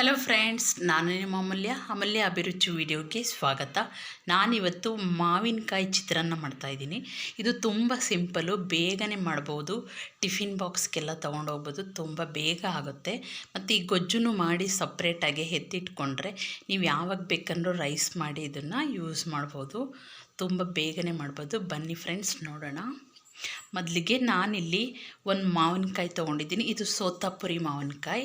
Hello friends ನಾನು ನಿಮ್ಮ ಅಮೂಲ್ಯ. ಅಮೂಲ್ಯ ಅಭಿರುಚಿ ವಿಡಿಯೋಗೆ ಸ್ವಾಗತ. ನಾನಿವತ್ತು ಮಾವಿನಕಾಯಿ ಚಿತ್ರಾನ್ನ ಮಾಡ್ತಾಯಿದ್ದೀನಿ ಇದು ತುಂಬ ಸಿಂಪಲು, ಬೇಗನೆ ಮಾಡ್ಬೋದು. ಟಿಫಿನ್ ಬಾಕ್ಸ್ಗೆಲ್ಲ ತೊಗೊಂಡೋಗ್ಬೋದು, ತುಂಬ ಬೇಗ ಆಗುತ್ತೆ. ಮತ್ತು ಈ ಗೊಜ್ಜುನು ಮಾಡಿ ಸಪ್ರೇಟಾಗಿ ಎತ್ತಿಟ್ಕೊಂಡ್ರೆ ನೀವು ಯಾವಾಗ ಬೇಕಂದ್ರೂ ರೈಸ್ ಮಾಡಿ ಇದನ್ನು ಯೂಸ್ ಮಾಡ್ಬೋದು. ತುಂಬ ಬೇಗನೆ ಮಾಡ್ಬೋದು. ಬನ್ನಿ ಫ್ರೆಂಡ್ಸ್ ನೋಡೋಣ. ಮೊದಲಿಗೆ ನಾನಿಲ್ಲಿ ಒಂದು ಮಾವಿನಕಾಯಿ ತೊಗೊಂಡಿದ್ದೀನಿ. ಇದು ಸೋತಾಪುರಿ ಮಾವಿನಕಾಯಿ.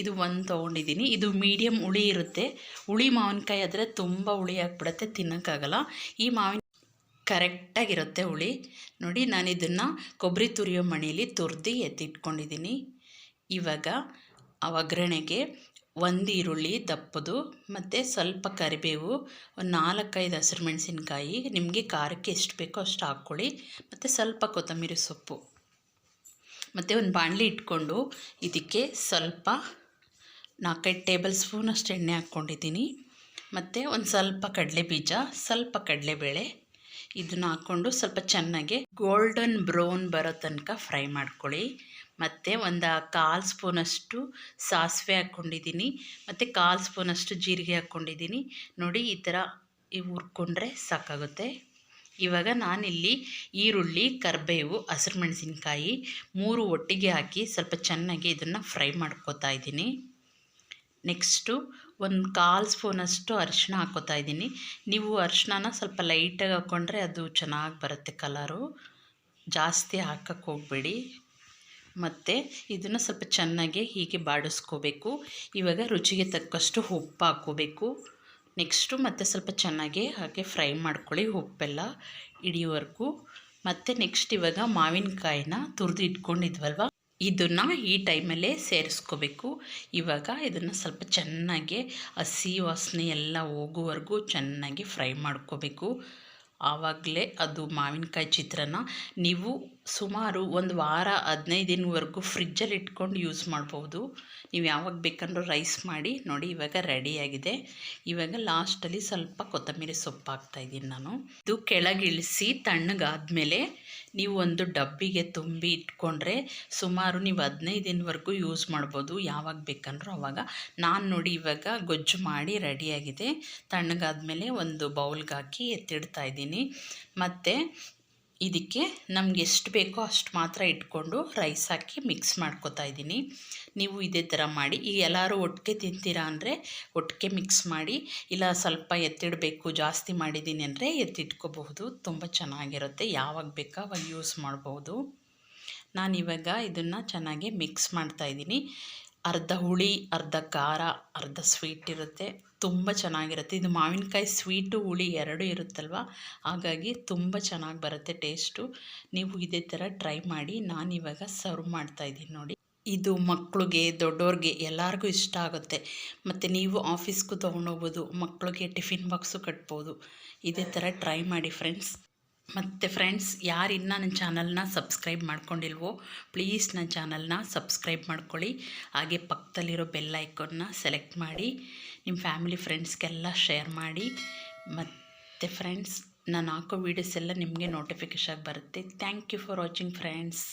ಇದು ಒಂದು ತೊಗೊಂಡಿದ್ದೀನಿ. ಇದು ಮೀಡಿಯಮ್ ಹುಳಿ ಇರುತ್ತೆ. ಹುಳಿ ಮಾವಿನಕಾಯಿ ಆದರೆ ತುಂಬ ಹುಳಿ ಆಗಿಬಿಡುತ್ತೆ ತಿನ್ನೋಕ್ಕಾಗಲ್ಲ ಈ ಮಾವಿನ, ಕರೆಕ್ಟಾಗಿರುತ್ತೆ ಹುಳಿ. ನೋಡಿ ನಾನು ಇದನ್ನು ಕೊಬ್ಬರಿ ತುರಿಯೋ ಮಣಿಯಲ್ಲಿ ತುರಿದು ಎತ್ತಿಟ್ಕೊಂಡಿದ್ದೀನಿ. ಇವಾಗ ಆ ಒಗ್ಗರಣೆಗೆ ಒಂದು ಈರುಳ್ಳಿ, ದಪ್ಪದು ಮತ್ತು ಸ್ವಲ್ಪ ಕರಿಬೇವು, ಒಂದು ನಾಲ್ಕೈದು ಹಸಿರು ಮೆಣಸಿನ್ಕಾಯಿ, ನಿಮಗೆ ಖಾರಕ್ಕೆ ಎಷ್ಟು ಬೇಕೋ ಅಷ್ಟು ಹಾಕ್ಕೊಳ್ಳಿ. ಮತ್ತು ಸ್ವಲ್ಪ ಕೊತ್ತಂಬರಿ ಸೊಪ್ಪು. ಮತ್ತು ಒಂದು ಬಾಣಲಿ ಇಟ್ಕೊಂಡು ಇದಕ್ಕೆ ಸ್ವಲ್ಪ ನಾಲ್ಕೈದು ಟೇಬಲ್ ಸ್ಪೂನ್ ಅಷ್ಟು ಎಣ್ಣೆ ಹಾಕ್ಕೊಂಡಿದ್ದೀನಿ. ಮತ್ತು ಒಂದು ಸ್ವಲ್ಪ ಕಡಲೆ ಬೀಜ, ಸ್ವಲ್ಪ ಕಡಲೆಬೇಳೆ, ಇದನ್ನು ಹಾಕ್ಕೊಂಡು ಸ್ವಲ್ಪ ಚೆನ್ನಾಗಿ ಗೋಲ್ಡನ್ ಬ್ರೌನ್ ಬರೋ ತನಕ ಫ್ರೈ ಮಾಡ್ಕೊಳ್ಳಿ. ಮತ್ತು ಒಂದು ಕಾಲು ಸ್ಪೂನಷ್ಟು ಸಾಸಿವೆ ಹಾಕ್ಕೊಂಡಿದ್ದೀನಿ ಮತ್ತು ಕಾಲು ಸ್ಪೂನಷ್ಟು ಜೀರಿಗೆ ಹಾಕ್ಕೊಂಡಿದ್ದೀನಿ ನೋಡಿ ಈ ಥರ ಹುರ್ಕೊಂಡ್ರೆ ಸಾಕಾಗುತ್ತೆ. ಇವಾಗ ನಾನಿಲ್ಲಿ ಈರುಳ್ಳಿ, ಕರಿಬೇವು, ಹಸಿರು ಮೆಣಸಿನ್ಕಾಯಿ ಮೂರು ಒಟ್ಟಿಗೆ ಹಾಕಿ ಸ್ವಲ್ಪ ಚೆನ್ನಾಗಿ ಇದನ್ನು ಫ್ರೈ ಮಾಡ್ಕೋತಾ ಇದ್ದೀನಿ. ನೆಕ್ಸ್ಟು ಒಂದು ಕಾಲು ಸ್ಪೂನಷ್ಟು ಅರಿಶಿಣ ಹಾಕೋತಾ ಇದ್ದೀನಿ. ನೀವು ಅರಿಶಿಣನ ಸ್ವಲ್ಪ ಲೈಟಾಗಿ ಹಾಕ್ಕೊಂಡ್ರೆ ಅದು ಚೆನ್ನಾಗಿ ಬರುತ್ತೆ ಕಲರು. ಜಾಸ್ತಿ ಹಾಕಕ್ಕೆ ಹೋಗಬೇಡಿ. ಮತ್ತು ಇದನ್ನು ಸ್ವಲ್ಪ ಚೆನ್ನಾಗಿ ಹೀಗೆ ಬಾಡಿಸ್ಕೋಬೇಕು. ಇವಾಗ ರುಚಿಗೆ ತಕ್ಕಷ್ಟು ಉಪ್ಪು ಹಾಕ್ಕೋಬೇಕು. ನೆಕ್ಸ್ಟು ಮತ್ತು ಸ್ವಲ್ಪ ಚೆನ್ನಾಗಿ ಹಾಗೆ ಫ್ರೈ ಮಾಡ್ಕೊಳ್ಳಿ ಉಪ್ಪೆಲ್ಲ ಹಿಡಿಯೋವರೆಗೂ ಮತ್ತು ನೆಕ್ಸ್ಟ್ ಇವಾಗ ಮಾವಿನಕಾಯಿನ ತುರಿದು ಇಟ್ಕೊಂಡಿದ್ವಲ್ವ? ಇದನ್ನು ಈ ಟೈಮಲ್ಲೇ ಸೇರಿಸ್ಕೋಬೇಕು. ಇವಾಗ ಇದನ್ನು ಸ್ವಲ್ಪ ಚೆನ್ನಾಗಿ ಹಸಿ ವಾಸನೆ ಎಲ್ಲ ಹೋಗುವವರೆಗೂ ಚೆನ್ನಾಗಿ ಫ್ರೈ ಮಾಡ್ಕೋಬೇಕು. ಆವಾಗಲೇ ಅದು ಮಾವಿನಕಾಯಿ ಚಿತ್ರಾನ್ನ ನೀವು ಸುಮಾರು ಒಂದು ವಾರ, ಹದಿನೈದು ದಿನವರೆಗೂ ಫ್ರಿಜ್ಜಲ್ಲಿ ಇಟ್ಕೊಂಡು ಯೂಸ್ ಮಾಡ್ಬೋದು. ನೀವು ಯಾವಾಗ ಬೇಕಂದ್ರೂ ರೈಸ್ ಮಾಡಿ, ನೋಡಿ ಇವಾಗ ರೆಡಿಯಾಗಿದೆ ಇವಾಗ ಲಾಸ್ಟಲ್ಲಿ ಸ್ವಲ್ಪ ಕೊತ್ತಂಬರಿ ಸೊಪ್ಪು ಹಾಕ್ತಾಯಿದ್ದೀನಿ ನಾನು. ಇದು ಕೆಳಗಿಳಿಸಿ ತಣ್ಣಗಾದಮೇಲೆ ನೀವು ಒಂದು ಡಬ್ಬಿಗೆ ತುಂಬಿ ಇಟ್ಕೊಂಡ್ರೆ ಸುಮಾರು ನೀವು ಹದಿನೈದು ದಿನವರೆಗೂ ಯೂಸ್ ಮಾಡ್ಬೋದು. ಯಾವಾಗ ಬೇಕಂದ್ರೂ ಅವಾಗ. ನಾನು ನೋಡಿ ಇವಾಗ ಗೊಜ್ಜು ಮಾಡಿ ರೆಡಿಯಾಗಿದೆ ತಣ್ಣಗಾದ್ಮೇಲೆ ಒಂದು ಬೌಲ್ಗೆ ಹಾಕಿ ಎತ್ತಿಡ್ತಾ ಇದ್ದೀನಿ. ಮತ್ತು ಇದಕ್ಕೆ ನಮ್ಗೆ ಎಷ್ಟು ಬೇಕೋ ಅಷ್ಟು ಮಾತ್ರ ಇಟ್ಕೊಂಡು ರೈಸ್ ಹಾಕಿ ಮಿಕ್ಸ್ ಮಾಡ್ಕೊತಾ ಇದ್ದೀನಿ. ನೀವು ಇದೇ ಥರ ಮಾಡಿ, ಈಗ ಎಲ್ಲರೂ ಒಟ್ಟಿಗೆ ತಿಂತೀರಾ ಅಂದರೆ ಒಟ್ಟಿಗೆ ಮಿಕ್ಸ್ ಮಾಡಿ, ಇಲ್ಲ ಸ್ವಲ್ಪ ಎತ್ತಿಡಬೇಕು, ಜಾಸ್ತಿ ಮಾಡಿದ್ದೀನಿ ಅಂದರೆ ಎತ್ತಿಟ್ಕೋಬಹುದು. ತುಂಬ ಚೆನ್ನಾಗಿರುತ್ತೆ, ಯಾವಾಗ ಬೇಕೋ ಅವಾಗ ಯೂಸ್ ಮಾಡ್ಬೋದು. ನಾನಿವಾಗ ಇದನ್ನು ಚೆನ್ನಾಗಿ ಮಿಕ್ಸ್ ಮಾಡ್ತಾಯಿದ್ದೀನಿ ಅರ್ಧ ಹುಳಿ, ಅರ್ಧ ಖಾರ, ಅರ್ಧ ಸ್ವೀಟ್ ಇರುತ್ತೆ. ತುಂಬ ಚೆನ್ನಾಗಿರುತ್ತೆ. ಇದು ಮಾವಿನಕಾಯಿ ಸ್ವೀಟು ಹುಳಿ ಎರಡೂ ಇರುತ್ತಲ್ವ? ಹಾಗಾಗಿ ತುಂಬ ಚೆನ್ನಾಗಿ ಬರುತ್ತೆ ಟೇಸ್ಟು ನೀವು ಇದೇ ಥರ ಟ್ರೈ ಮಾಡಿ. ನಾನಿವಾಗ ಸರ್ವ್ ಮಾಡ್ತಾ ಇದ್ದೀನಿ ನೋಡಿ. ಇದು ಮಕ್ಕಳಿಗೆ ದೊಡ್ಡವ್ರಿಗೆ ಎಲ್ಲರಿಗೂ ಇಷ್ಟ ಆಗುತ್ತೆ. ಮತ್ತು ನೀವು ಆಫೀಸ್ಗೂ ತೊಗೊಂಡೋಗ್ಬೋದು ಮಕ್ಕಳಿಗೆ ಟಿಫಿನ್ ಬಾಕ್ಸು ಕಟ್ಬೋದು. ಇದೇ ಥರ ಟ್ರೈ ಮಾಡಿ ಫ್ರೆಂಡ್ಸ್ ಮತ್ತು ಫ್ರೆಂಡ್ಸ್ ಯಾರು ಇನ್ನೂ ನನ್ನ ಚಾನಲ್ನ ಸಬ್ಸ್ಕ್ರೈಬ್ ಮಾಡ್ಕೊಂಡಿಲ್ವೋ ಪ್ಲೀಸ್ ನನ್ನ ಚಾನಲ್ನ ಸಬ್ಸ್ಕ್ರೈಬ್ ಮಾಡ್ಕೊಳ್ಳಿ. ಹಾಗೆ ಪಕ್ಕದಲ್ಲಿರೋ ಬೆಲ್ ಐಕನ್ನ ಸೆಲೆಕ್ಟ್ ಮಾಡಿ ನಿಮ್ಮ ಫ್ಯಾಮಿಲಿ ಫ್ರೆಂಡ್ಸ್ಗೆಲ್ಲ ಶೇರ್ ಮಾಡಿ. ಮತ್ತು ಫ್ರೆಂಡ್ಸ್ ನಾನು ಹಾಕೋ ವೀಡಿಯೋಸ್ ಎಲ್ಲ ನಿಮಗೆ ನೋಟಿಫಿಕೇಶನ್ ಬರುತ್ತೆ. Thank you for watching friends